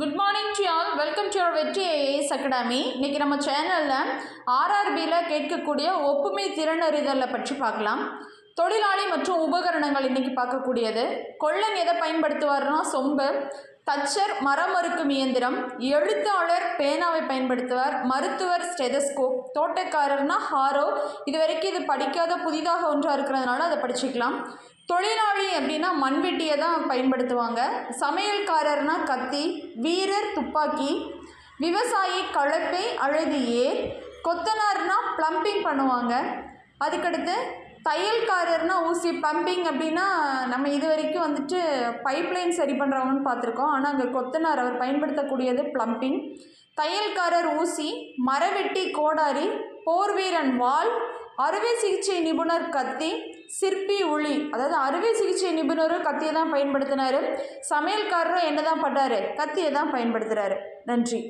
Good morning to all welcome to your Vetri IAS academy இன்றைக்கி நம்ம சேனலில் ஆர்ஆர்பியில் கேட்கக்கூடிய ஒப்புமை திறனறிதலை பற்றி பார்க்கலாம். தொழிலாளி மற்றும் உபகரணங்கள் இன்றைக்கி பார்க்கக்கூடியது. கொள்ளன் எதை பயன்படுத்துவார்னா சொம்பு தச்சர் மரமறுக்கும் இயந்திரம் எழுத்தாளர் பேனாவை பயன்படுத்துவார் மருத்துவர் ஸ்டெதஸ்கோப் தோட்டக்காரர்னா ஹாரோ. இது வரைக்கும் இது படிக்காத புதிதாக ஒன்றாக இருக்கிறதுனால அதை படிச்சுக்கலாம். தொழிலாளி அப்படின்னா மண்வெட்டியை தான் பயன்படுத்துவாங்க. சமையல்காரர்னா கத்தி வீரர் துப்பாக்கி விவசாயி கலப்பை அழகு ஏர் கொத்தனார்னா ப்ளம்பிங் பண்ணுவாங்க. அதுக்கடுத்து தையல்காரர்னா ஊசி ப்ளம்பிங் அப்படின்னா நம்ம இது வரைக்கும் வந்துட்டு பைப்லைன் சரி பண்ணுறவங்கன்னு பார்த்துருக்கோம். ஆனால் அங்கே கொத்தனார் அவர் பயன்படுத்தக்கூடியது ப்ளம்பிங் தையல்காரர் ஊசி மரவெட்டி கோடாரி போர்வீரன் வால் அறுவை சிகிச்சை நிபுணர் கத்தி சிற்பி உளி. அதாவது அறுவை சிகிச்சை நிபுணரும் கத்தியை தான் பயன்படுத்தினாரு. சமையல்காரரும் என்ன தான் பண்ணுறாரு கத்தியை தான் பயன்படுத்துகிறாரு நன்றி.